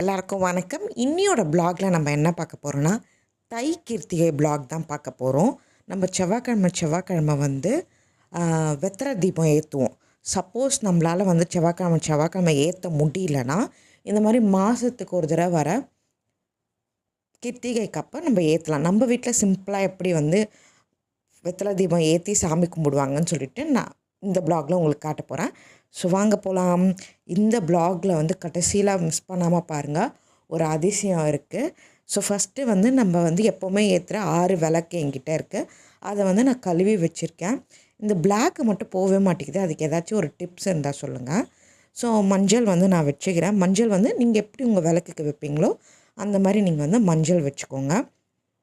எல்லாருக்கும் வணக்கம். இன்னியோட பிளாகில் நம்ம என்ன பார்க்க போகிறோன்னா தை கீர்த்திகை பிளாக் தான் பார்க்க போகிறோம் நம்ம செவ்வாய்க்கிழமை செவ்வாய்க்கிழமை வந்து ஆஹ், வெத்தலை தீபம் ஏற்றுவோம் சப்போஸ் நம்மளால் வந்து செவ்வாய்க்கிழமை செவ்வாய்க்கிழமை ஏற்ற முடியலன்னா இந்த மாதிரி மாதத்துக்கு ஒரு தடவை வர கிருத்திகைக்கு நம்ம ஏற்றலாம் நம்ம வீட்டில் சிம்பிளாக எப்படி வந்து வெத்தலை தீபம் ஏற்றி சாமி கும்பிடுவாங்கன்னு சொல்லிட்டு நான் இந்த பிளாகில் உங்களுக்கு காட்ட போகிறேன் ஸோ வாங்க போகலாம் இந்த பிளாகில் வந்து கடைசியில் மிஸ் பண்ணாமல் பாருங்கள் ஒரு அதிசயம் இருக்குது ஸோ ஃபஸ்ட்டு வந்து நம்ம வந்து எப்போவுமே ஏற்றுற ஆறு விளக்கு என்கிட்ட இருக்குது அதை வந்து நான் கழுவி வச்சுருக்கேன். இந்த பிளாக்கு மட்டும் போகவே மாட்டேங்குது. அதுக்கு ஏதாச்சும் ஒரு டிப்ஸ் இருந்தால் சொல்லுங்கள் ஸோ மஞ்சள் வந்து நான் வச்சுக்கிறேன். மஞ்சள் வந்து நீங்கள் எப்படி உங்கள் விளக்குக்கு வைப்பீங்களோ அந்த மாதிரி நீங்கள் வந்து மஞ்சள் வச்சுக்கோங்க.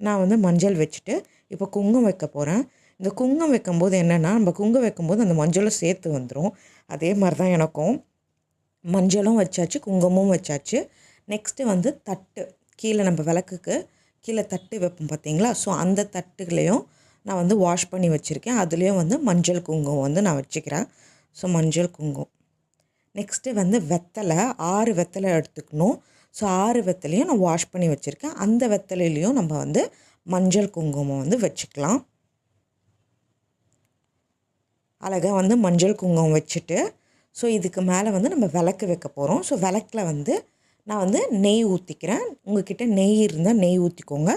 நான் வந்து மஞ்சள் வச்சுட்டு இப்போ குங்குமம் வைக்க போகிறேன் இந்த குங்குமம் வைக்கும்போது என்னென்னா நம்ம குங்கம் வைக்கும்போது அந்த மஞ்சளும் சேர்த்து வந்துடும் அதே மாதிரி தான் எனக்கும். மஞ்சளும் வச்சாச்சு குங்குமமும் வச்சாச்சு. நெக்ஸ்ட்டு வந்து தட்டு கீழே நம்ம விளக்குக்கு கீழே தட்டு வைப்போம் பார்த்தீங்களா ஸோ அந்த தட்டுகளையும் நான் வந்து வாஷ் பண்ணி வச்சுருக்கேன். அதுலேயும் வந்து மஞ்சள் குங்குமம் வந்து நான் வச்சுக்கிறேன். ஸோ மஞ்சள் குங்குமம். நெக்ஸ்ட்டு வந்து வெத்தலை ஆறு வெத்தலை எடுத்துக்கணும். ஸோ ஆறு வெத்தலையும் நான் வாஷ் பண்ணி வச்சுருக்கேன். அந்த வெத்தலையிலையும் நம்ம வந்து மஞ்சள் குங்குமம் வந்து வச்சுக்கலாம். அழகாக வந்து மஞ்சள் குங்குமம் வச்சுட்டு ஸோ இதுக்கு மேலே வந்து நம்ம விளக்கு வைக்க போகிறோம் ஸோ விளக்கில் வந்து நான் வந்து நெய் ஊற்றிக்கிறேன் உங்கள்கிட்ட நெய் இருந்தால் நெய் ஊற்றிக்கோங்க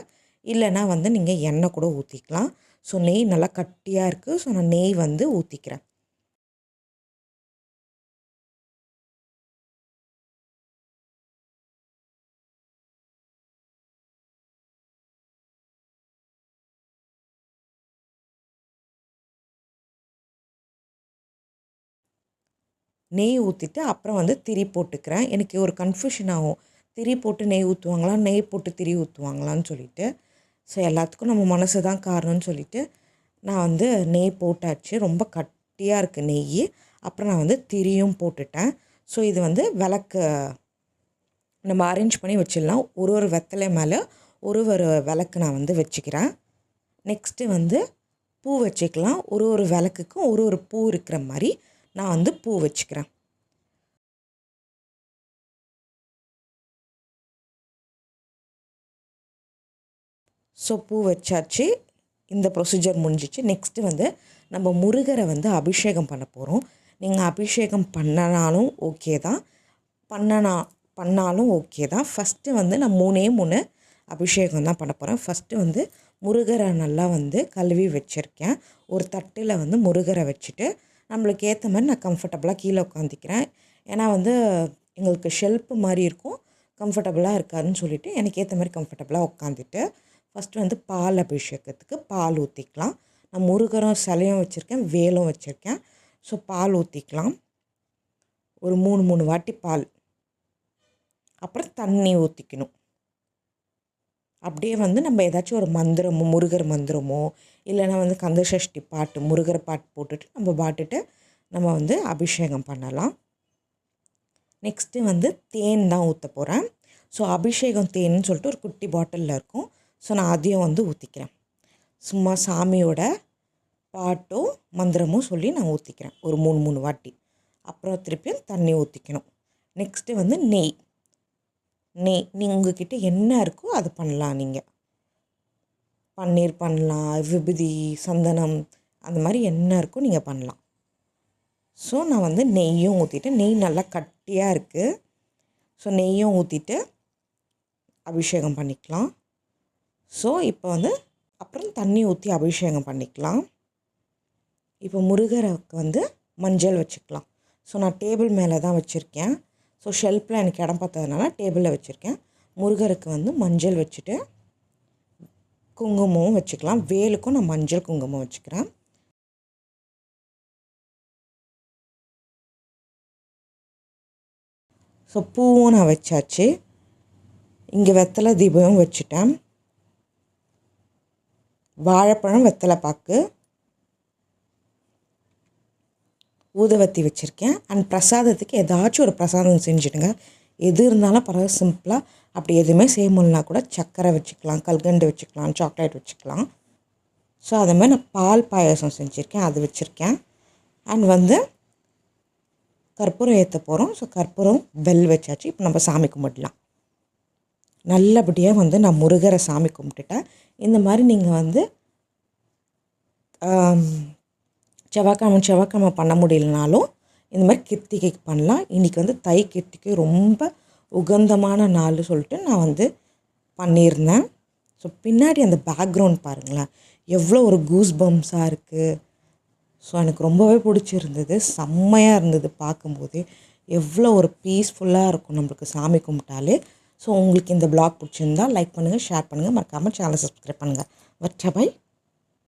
இல்லைன்னா வந்து நீங்கள் எண்ணெய் கூட ஊற்றிக்கலாம் ஸோ நெய் நல்லா கட்டியாக இருக்குது ஸோ நான் நெய் வந்து ஊற்றிக்கிறேன் நெய் ஊற்றிட்டு அப்புறம் வந்து திரி போட்டுக்கிறேன். எனக்கு ஒரு கன்ஃபியூஷன் ஆகும். திரி போட்டு நெய் ஊற்றுவாங்களா நெய் போட்டு திரி ஊற்றுவாங்களான்னு சொல்லிட்டு. ஸோ எல்லாத்துக்கும் நம்ம மனசு தான் காரணம்னு சொல்லிட்டு நான் வந்து நெய் போட்டாச்சு. ரொம்ப கட்டியாக இருக்குது நெய். அப்புறம் நான் வந்து திரியும் போட்டுட்டேன். ஸோ இது வந்து விளக்கு நம்ம அரேஞ்ச் பண்ணி வச்சிடலாம். ஒரு ஒரு வெத்தலை மேலே ஒரு ஒரு விளக்கு நான் வந்து வச்சுக்கிறேன். நெக்ஸ்ட்டு வந்து பூ வச்சுக்கலாம். ஒரு ஒரு விளக்குக்கும் ஒரு ஒரு பூ இருக்கிற மாதிரி நான் வந்து பூ வச்சுக்கிறேன். ஸோ பூ வச்சாச்சு. இந்த ப்ரொசீஜர் முடிஞ்சிச்சு. நெக்ஸ்ட்டு வந்து நம்ம முருகரை வந்து அபிஷேகம் பண்ண போகிறோம் நீங்கள் அபிஷேகம் பண்ணனாலும் ஓகே தான். பண்ணனா பண்ணாலும் ஓகே தான். ஃபஸ்ட்டு வந்து நான் மூணே மூணு அபிஷேகம் தான் பண்ண போகிறேன் ஃபஸ்ட்டு வந்து முருகரை நல்லா வந்து கழுவி வச்சுருக்கேன். ஒரு தட்டில் வந்து முருகரை வச்சுட்டு நம்மளுக்கு ஏற்ற மாதிரி நான் கம்ஃபர்டபுளாக கீழே உட்காந்துக்கிறேன் ஏன்னா வந்து எங்களுக்கு ஷெல்ப்பு மாதிரி இருக்கும். கம்ஃபர்டபுளாக இருக்காதுன்னு சொல்லிவிட்டு எனக்கு ஏற்ற மாதிரி கம்ஃபர்டபுளாக உட்காந்துட்டு ஃபஸ்ட்டு வந்து பால் அபிஷேகத்துக்கு பால் ஊற்றிக்கலாம் நான் முருகரும் சிலையும் வச்சுருக்கேன் வேலும் வச்சுருக்கேன். ஸோ பால் ஊற்றிக்கலாம் ஒரு மூணு மூணு வாட்டி பால். அப்புறம் தண்ணி ஊற்றிக்கணும் அப்படியே வந்து நம்ம ஏதாச்சும் ஒரு மந்திரமோ முருகர் மந்திரமோ இல்லைன்னா வந்து கந்தசஷ்டி பாட்டு முருகர் பாட்டு போட்டுட்டு நம்ம பாட்டுட்டு நம்ம வந்து அபிஷேகம் பண்ணலாம். நெக்ஸ்ட்டு வந்து தேன் தான் ஊற்ற போகிறேன் ஸோ அபிஷேகம் தேன்னு சொல்லிட்டு ஒரு குட்டி பாட்டிலில் இருக்கும். ஸோ நான் அதையும் வந்து ஊற்றிக்கிறேன் சும்மா சாமியோட பாட்டும் மந்திரமும் சொல்லி நான் ஊற்றிக்கிறேன் ஒரு மூணு மூணு வாட்டி. அப்புறம் திருப்பியும் தண்ணி ஊற்றிக்கணும் நெக்ஸ்ட்டு வந்து நெய். நெய் நீ உங்ககிட்ட என்ன இருக்கோ அது பண்ணலாம் நீங்கள் பன்னீர் பண்ணலாம் விபூதி சந்தனம் அந்த மாதிரி என்ன இருக்கோ நீங்கள் பண்ணலாம். ஸோ நான் வந்து நெய்யும் ஊற்றிட்டு நெய் நல்லா கட்டியாக இருக்குது ஸோ நெய்யும் ஊற்றிட்டு அபிஷேகம் பண்ணிக்கலாம். ஸோ இப்போ வந்து அப்புறம் தண்ணி ஊற்றி அபிஷேகம் பண்ணிக்கலாம். இப்போ முருகருக்கு வந்து மஞ்சள் வச்சுக்கலாம். ஸோ நான் டேபிள் மேலே தான் வச்சுருக்கேன். ஸோ ஷெல்ஃபில் எனக்கு இடம் பார்த்ததுனால டேபிளில் வச்சுருக்கேன். முருகருக்கு வந்து மஞ்சள் வச்சுட்டு குங்குமமும் வச்சுக்கலாம். வேலுக்கும் நான் மஞ்சள் குங்குமம் வச்சுக்கிறேன். ஸோ பூவும் நான் வச்சாச்சு. இங்கே வெத்தலை தீபமும் வச்சுட்டேன். வாழைப்பழம் வெத்தலை பாக்கு. ஊதுவத்தி வச்சுருக்கேன். அண்ட் பிரசாதத்துக்கு ஏதாச்சும் ஒரு பிரசாதம் செஞ்சுடுங்க. எது இருந்தாலும் பரவாயில்ல சிம்பிளாக அப்படி எதுவுமே செய்ய முடியலனா கூட சர்க்கரை வச்சுக்கலாம் கல்கண்டு வச்சுக்கலாம் சாக்லேட் வச்சுக்கலாம். ஸோ அதை மாதிரி நான் பால் பாயசம் செஞ்சுருக்கேன் அது வச்சுருக்கேன். அண்ட் வந்து கற்பூரம் ஏற்ற போகிறோம் ஸோ கற்பூரம் பெல் வச்சாச்சு. இப்போ நம்ம சாமி கும்பிடலாம். நல்லபடியாக வந்து நான் முருகரை சாமி கும்பிட்டுட்டேன். இந்த மாதிரி நீங்கள் வந்து செவ்வாய்க்கிழமை செவ்வாய்க்கிழமை பண்ண முடியலனாலும் இந்த மாதிரி கிருத்திகைக்கு பண்ணலாம். இன்றைக்கி வந்து தை கிருத்திகை ரொம்ப உகந்தமான நாள் சொல்லிட்டு நான் வந்து பண்ணியிருந்தேன். ஸோ பின்னாடி அந்த பேக்ரவுண்ட் பாருங்களேன். எவ்வளோ ஒரு கூஸ் பம்ஸாக இருக்குது ஸோ எனக்கு ரொம்பவே பிடிச்சிருந்தது. செம்மையாக இருந்தது பார்க்கும்போது. எவ்வளோ ஒரு பீஸ்ஃபுல்லாக இருக்கும் நம்மளுக்கு சாமி கும்பிட்டாலே. ஸோ உங்களுக்கு இந்த பிளாக் பிடிச்சிருந்தா லைக் பண்ணுங்கள் ஷேர் பண்ணுங்கள் மறக்காமல் சேனலை சப்ஸ்கிரைப் பண்ணுங்கள் வச்ச பை